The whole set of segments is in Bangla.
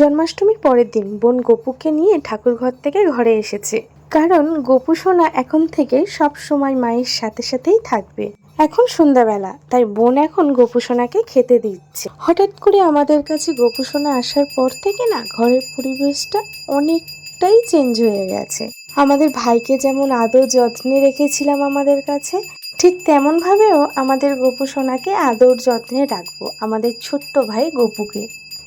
জন্মাষ্টমীর পরের দিন বোন গোপুকে নিয়ে ঠাকুর ঘর থেকে ঘরে এসেছে। কারণ গোপু সোনা এখন থেকে সব সময় মায়ের সাথে সাথেই থাকবে। এখন সন্ধ্যাবেলা, তাই বোন এখন গোপু সোনাকে খেতে দিচ্ছে। হঠাৎ করে আমাদের কাছে গোপু সোনা আসার পর থেকে না ঘরের পরিবেশটা অনেকটাই চেঞ্জ হয়ে গেছে। আমাদের ভাইকে যেমন আদর যত্নে রেখেছিলাম আমাদের কাছে, ঠিক তেমনভাবেও আমাদের গোপু সোনাকে আদর যত্নে রাখব আমাদের ছোট্ট ভাই গোপুকে।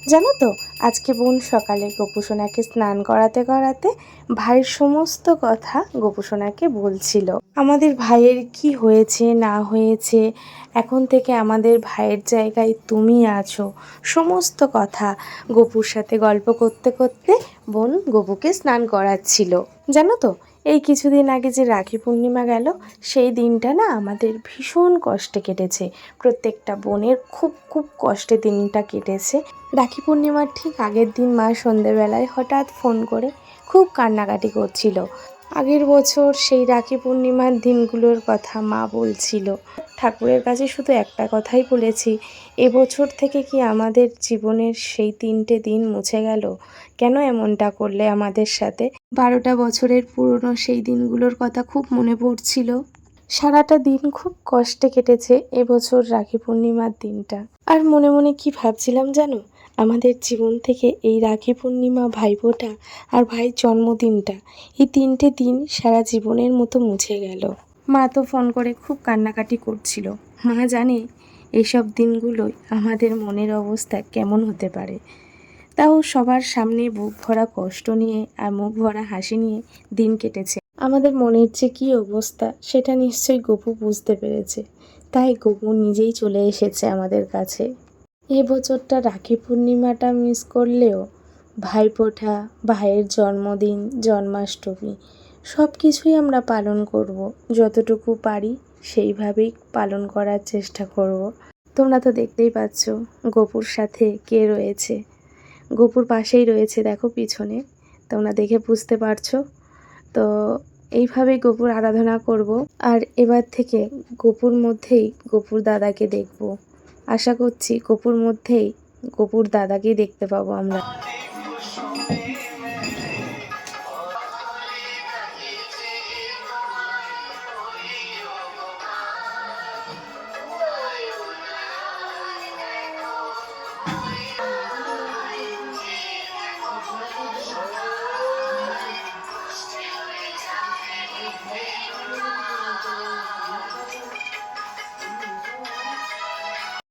জানো তো, আজকে বোন সকালে গোপুসোনাকে স্নান করাতে করাতে ভাইয়ের সমস্ত কথা গোপুসোনাকে বলছিল। আমাদের ভাইয়ের কি হয়েছে, না হয়েছে, এখন থেকে আমাদের ভাইয়ের জায়গায় তুমি আছো, সমস্ত কথা গোপুর সাথে গল্প করতে করতে বোন গোপুকে স্নান করাচ্ছিল। জানো তো এই কিছুদিন আগে যে রাখি পূর্ণিমা গেল, সেই দিনটা না আমাদের ভীষণ কষ্টে কেটেছে। প্রত্যেকটা বোনের খুব খুব কষ্টে দিনটা কেটেছে। রাখি পূর্ণিমার ঠিক আগের দিন মা সন্ধেবেলায় হঠাৎ ফোন করে খুব কান্নাকাটি করছিল। আগের বছর সেই রাখি পূর্ণিমার দিনগুলোর কথা মা বলছিল। ঠাকুরের কাছে শুধু একটা কথাই বলেছি এবছর থেকে কি আমাদের জীবনের সেই তিনটে দিন মুছে গেল? কেন এমনটা করলে আমাদের সাথে? বারোটা বছরের পুরনো সেই দিনগুলোর কথা খুব মনে পড়ছিল। সারাটা দিন খুব কষ্টে কেটেছে এবছর রাখি পূর্ণিমার দিনটা। আর মনে মনে কি ভাবছিলাম জানো? আমাদের জীবন থেকে এই রাখি পূর্ণিমা ভাইফোঁটা আর ভাইয়ের জন্মদিনটা এই তিনটে দিন সারা জীবনের মতো মুছে গেল। মা তো ফোন করে খুব কান্নাকাটি করছিল। মা জানে এইসব দিনগুলোই আমাদের মনের অবস্থা কেমন হতে পারে। তাও সবার সামনে বুক ভরা কষ্ট নিয়ে আর মুখ ভরা হাসি নিয়ে দিন কেটেছে। আমাদের মনের যে কী অবস্থা সেটা নিশ্চয়ই গপু বুঝতে পেরেছে। তাই গপু নিজেই চলে এসেছে আমাদের কাছে। এ বছরটা রাখি পূর্ণিমাটা মিস করলেও ভাইফোঁটা ভাইয়ের জন্মদিন, জন্মাষ্টমী সব কিছুই আমরা পালন করব। যতটুকু পারি সেইভাবেই পালন করার চেষ্টা করব। তোমরা তো দেখতেই পাচ্ছ গপুর সাথে কে রয়েছে। গপুর পাশেই রয়েছে দেখো পিছনে, তোমরা দেখে বুঝতে পারছ। তো এইভাবেই গপুর আরাধনা করব। আর এবার থেকে গপুর মধ্যেই গপুর দাদাকে দেখব। আশা করছি গপুর মধ্যেই গপুর দাদাকেই দেখতে পাবো আমরা।